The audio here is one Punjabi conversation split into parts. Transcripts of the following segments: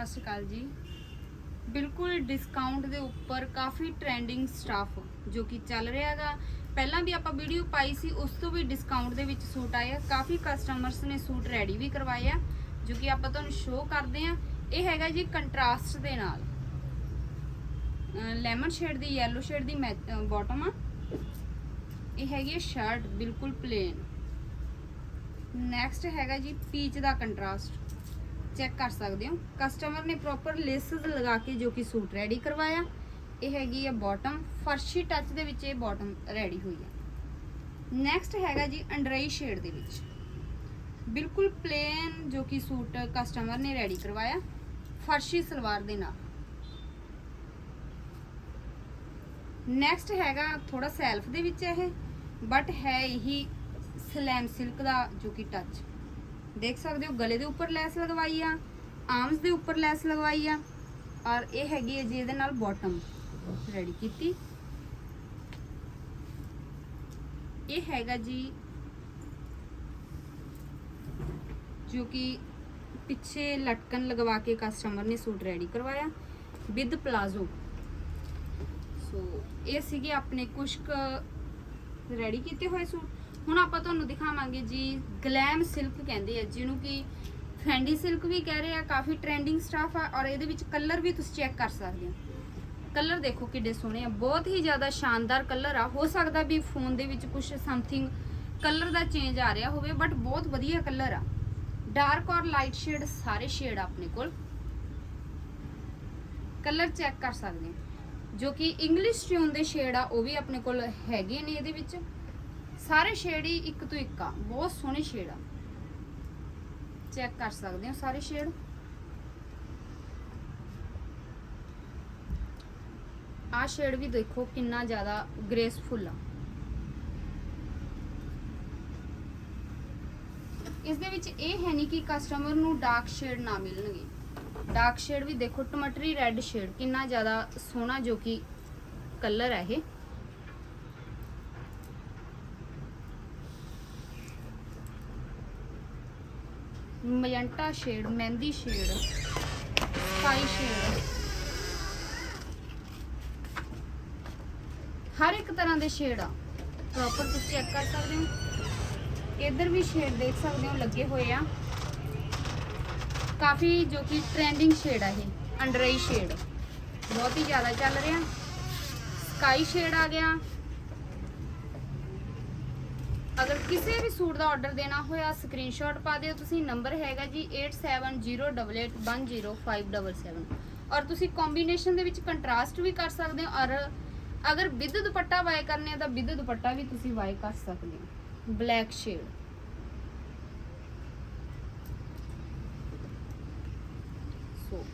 ਸਤਿ ਸ਼੍ਰੀ ਅਕਾਲ ਜੀ। ਬਿਲਕੁਲ ਡਿਸਕਾਊਂਟ ਦੇ ਉੱਪਰ ਕਾਫੀ ਟ੍ਰੈਂਡਿੰਗ ਸਟਾਫ ਜੋ ਕਿ ਚੱਲ ਰਿਹਾਗਾ ਪਹਿਲਾਂ ਵੀ ਆਪਾਂ ਵੀਡੀਓ ਪਾਈ ਸੀ, ਉਸ ਤੋਂ ਵੀ ਡਿਸਕਾਊਂਟ ਦੇ ਵਿੱਚ ਸੂਟ ਆਏ ਕਾਫੀ ਕਸਟਮਰਸ ਨੇ ਸੂਟ ਰੈਡੀ ਵੀ ਕਰਵਾਏ ਆ, ਜੋ ਕਿ ਆਪਾਂ ਤੁਹਾਨੂੰ ਸ਼ੋਅ ਕਰਦੇ ਆ। ਇਹ ਹੈਗਾ ਜੀ ਕੰਟਰਾਸਟ ਦੇ ਨਾਲ। ਲੈਮਨ ਸ਼ੇਡ ਦੀ ਯੈਲੋ ਸ਼ੇਡ ਦੀ ਬਾਟਮ ਆ। ਇਹ ਹੈਗੀ ਹੈ ਸ਼ਰਟ ਬਿਲਕੁਲ ਪਲੇਨ ਨੈਕਸਟ ਹੈਗਾ ਜੀ ਪੀਚ ਦਾ ਕੰਟਰਾਸਟ ਚੈੱਕ ਕਰ ਸਕਦੇ ਹੋ। ਕਸਟਮਰ ਨੇ ਪ੍ਰੋਪਰ ਲੇਸਸ ਲਗਾ ਕੇ ਜੋ ਕਿ ਸੂਟ ਰੈਡੀ ਕਰਵਾਇਆ। ਇਹ ਹੈਗੀ ਆ ਬਾਟਮ ਫਰਸ਼ੀ ਟੱਚ ਦੇ ਵਿੱਚ ਇਹ ਬਾਟਮ ਰੈਡੀ ਹੋਈ ਆ ਨੈਕਸਟ ਹੈਗਾ ਜੀ ਅੰਡਰਈ ਸ਼ੇਡ ਦੇ ਵਿੱਚ। ਬਿਲਕੁਲ ਪਲੇਨ ਜੋ ਕਿ ਸੂਟ ਕਸਟਮਰ ਨੇ ਰੈਡੀ ਕਰਵਾਇਆ। ਫਰਸ਼ੀ ਸਲਵਾਰ ਦੇ ਨਾਲ। ਨੈਕਸਟ ਹੈਗਾ ਥੋੜਾ ਸੈਲਫ ਦੇ ਵਿੱਚ ਇਹ। ਬਟ ਹੈ ਇਹੀ ਸਲੈਮ ਸਿਲਕ ਦਾ ਜੋ ਕਿ ਟੱਚ ਦੇਖ ਸਕਦੇ ਹੋ, ਗਲੇ ਦੇ ਉੱਪਰ ਲੈਸ ਲਗਵਾਈ ਆ ਆਰਮਸ ਦੇ ਉੱਪਰ ਲੈਸ ਲਗਵਾਈ ਆ, ਔਰ ਇਹ ਹੈਗੀ ਹੈ ਜੀ ਇਹਦੇ ਨਾਲ ਬਾਟਮ ਰੈਡੀ ਕੀਤੀ? ਇਹ ਹੈਗਾ ਜੀ ਜੋ ਕਿ ਪਿੱਛੇ ਲਟਕਣ ਲਗਵਾ ਕੇ ਕਸਟਮਰ ਨੇ ਸੂਟ ਰੈਡੀ ਕਰਵਾਇਆ ਵਿਦ ਪਲਾਜ਼ੋ ਸੋ ਇਹ ਸੀਗੇ ਆਪਣੇ ਕੁਝ ਰੈਡੀ ਕੀਤੇ ਹੋਏ ਸੂਟ। ਹੁਣ ਆਪਾਂ ਤੁਹਾਨੂੰ ਦਿਖਾਵਾਂਗੇ ਜੀ ਗਲੈਮ ਸਿਲਕ ਕਹਿੰਦੇ ਆ, ਜਿਹਨੂੰ ਕਿ ਫੈਂਡੀ ਸਿਲਕ ਵੀ ਕਹਿ ਰਹੇ ਆ, ਕਾਫੀ ਟ੍ਰੈਂਡਿੰਗ ਸਟਾਫ ਆ, ਔਰ ਇਹਦੇ ਵਿੱਚ ਕਲਰ ਵੀ ਤੁਸੀਂ ਚੈੱਕ ਕਰ ਸਕਦੇ ਹੋ। ਕਲਰ ਦੇਖੋ ਕਿੱਡੇ ਸੋਹਣੇ ਆ, ਬਹੁਤ ਹੀ ਜ਼ਿਆਦਾ ਸ਼ਾਨਦਾਰ ਕਲਰ ਆ, ਹੋ ਸਕਦਾ ਵੀ ਫੋਨ ਦੇ ਵਿੱਚ ਕੁਝ ਸਮਥਿੰਗ ਕਲਰ ਦਾ ਚੇਂਜ ਆ ਰਿਹਾ ਹੋਵੇ ਬਟ ਬਹੁਤ ਵਧੀਆ ਕਲਰ ਆ। ਡਾਰਕ ਔਰ ਲਾਈਟ ਸ਼ੇਡ ਸਾਰੇ ਸ਼ੇਡ ਆ ਆਪਣੇ ਕੋਲ। ਕਲਰ ਚੈੱਕ ਕਰ ਸਕਦੇ ਜੋ ਕਿ ਇੰਗਲਿਸ਼ ਟਿਊਨ ਦੇ ਸ਼ੇਡ ਆ, ਉਹ ਵੀ ਆਪਣੇ ਕੋਲ ਹੈਗੇ ਨੇ ਇਹਦੇ ਵਿੱਚ। ਸਾਰੇ ਸ਼ੇਡ ਹੀ ਇੱਕ ਤੋਂ ਇੱਕ ਆ। ਬਹੁਤ ਸੋਹਣੇ ਸ਼ੇਡ ਆ। ਚੈੱਕ ਕਰ ਸਕਦੇ ਹੋ ਸਾਰੇ ਸ਼ੇਡ? ਆ ਸ਼ੇਡ ਵੀ ਦੇਖੋ ਕਿੰਨਾ ਜ਼ਿਆਦਾ ਗ੍ਰੇਸਫੁਲ ਆ। ਇਸ ਦੇ ਵਿੱਚ ਇਹ ਹੈ ਨਹੀਂ ਕਿ ਕਸਟਮਰ ਨੂੰ ਡਾਰਕ ਸ਼ੇਡ ਨਾ ਮਿਲਣਗੇ। ਡਾਰਕ ਸ਼ੇਡ ਵੀ ਦੇਖੋ, ਟਮਾਟਰੀ ਰੈੱਡ ਸ਼ੇਡ ਕਿੰਨਾ ਜ਼ਿਆਦਾ ਸੋਹਣਾ ਜੋ ਕਿ ਕਲਰ ਹੈ ਇਹ। Magenta shade, mehndi shade, sky shade. ਹਰ ਇੱਕ ਤਰ੍ਹਾਂ ਦੇ ਸ਼ੇਡ ਆ। ਪ੍ਰੋਪਰ ਤੁਸੀਂ ਚੈੱਕ ਕਰ ਸਕਦੇ ਹੋ। ਇੱਧਰ ਵੀ ਸ਼ੇਡ ਦੇਖ ਸਕਦੇ ਹੋ, ਲੱਗੇ ਹੋਏ ਆ। ਕਾਫੀ ਜੋ ਕਿ ਟ੍ਰੈਂਡਿੰਗ ਸ਼ੇਡ ਆ ਇਹ ਅੰਡਰ ਆਈ ਸ਼ੇਡ। ਬਹੁਤ ਹੀ ਜ਼ਿਆਦਾ ਚੱਲ ਰਿਹਾ। ਸਕਾਈ ਸ਼ੇਡ ਆ ਗਿਆ। ਅਗਰ ਕਿਸੇ ਵੀ ਸੂਟ ਦਾ ਆਰਡਰ ਦੇਣਾ ਹੋਇਆ ਸਕਰੀਨਸ਼ਾਟ ਪਾ ਦਿਓ। ਤੁਸੀਂ ਨੰਬਰ ਹੈਗਾ ਜੀ 8708810577 ਔਰ ਤੁਸੀਂ ਕੰਬੀਨੇਸ਼ਨ ਦੇ ਵਿੱਚ ਕੰਟਰਾਸਟ ਵੀ ਕਰ ਸਕਦੇ ਹੋ। ਔਰ ਅਗਰ ਵਿਦ ਦੁਪੱਟਾ ਵਾਏ ਕਰਨੇ ਆ, ਤਾਂ ਵਿਦ ਦੁਪੱਟਾ ਵੀ ਤੁਸੀਂ ਵਾਏ ਕਰ ਸਕਦੇ ਹੋ। ਬਲੈਕ ਸ਼ੇਡ ਸੋ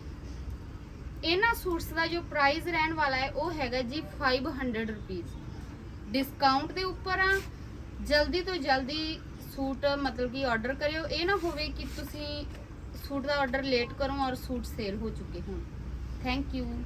ਇਹਨਾਂ ਸੂਟਸ ਦਾ ਜੋ ਪ੍ਰਾਈਸ ਰਹਿਣ ਵਾਲਾ ਹੈ, ਉਹ ਹੈਗਾ ਜੀ 500 ਰੁਪੀਸ ਡਿਸਕਾਊਂਟ ਦੇ ਉੱਪਰ ਆ ਜਲਦੀ ਤੋਂ ਜਲਦੀ ਸੂਟ, ਮਤਲਬ ਕਿ ਆਰਡਰ ਕਰਿਓ। ਇਹ ਨਾ ਹੋਵੇ ਕਿ ਤੁਸੀਂ ਸੂਟ ਦਾ ਆਰਡਰ ਲੇਟ ਕਰੋ ਔਰ ਸੂਟ ਸੇਲ ਹੋ ਚੁੱਕੇ ਹੋਣ। Thank you